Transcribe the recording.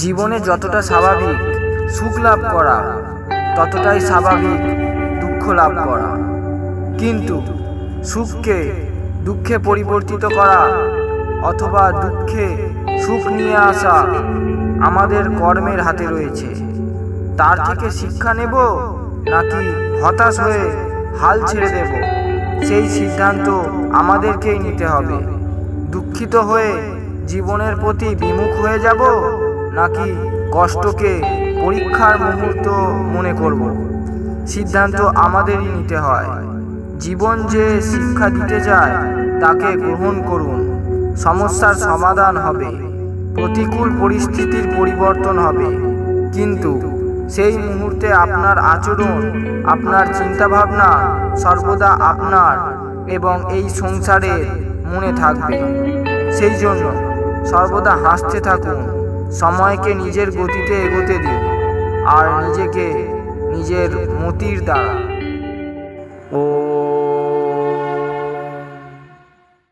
জীবনে যতটা স্বাভাবিক সুখ লাভ করা, ততটাই স্বাভাবিক দুঃখ লাভ করা। কিন্তু সুখকে দুঃখে পরিবর্তিত করা অথবা দুঃখে সুখ নিয়ে আসা আমাদের কর্মের হাতে রয়েছে। তার থেকে শিক্ষা নেব নাকি হতাশ হয়ে হাল ছেড়ে দেব? সেই সিদ্ধান্ত আমাদেরকেই নিতে হবে। দুঃখিত হয়ে জীবনের প্রতি বিমুখ হয়ে যাব নাকি কষ্টকে পরীক্ষার মুহূর্ত মনে করব? সিদ্ধান্ত আমাদেরই নিতে হয়। জীবন যে শিক্ষা দিতে যায় তাকে গ্রহণ করুন। সমস্যার সমাধান হবে। প্রতিকূল পরিস্থিতির পরিবর্তন হবে। কিন্তু সেই মুহূর্তে আপনার আচরণ, আপনার চিন্তাভাবনা সর্বদা আপনার এবং এই সংসারের মনে থাকবে। সেই জন্য সর্বদা হাসতে থাকুন। সময়কে নিজের গতিতে এগোতে দিন আর নিজেকে নিজের মতির দ্বারা। ও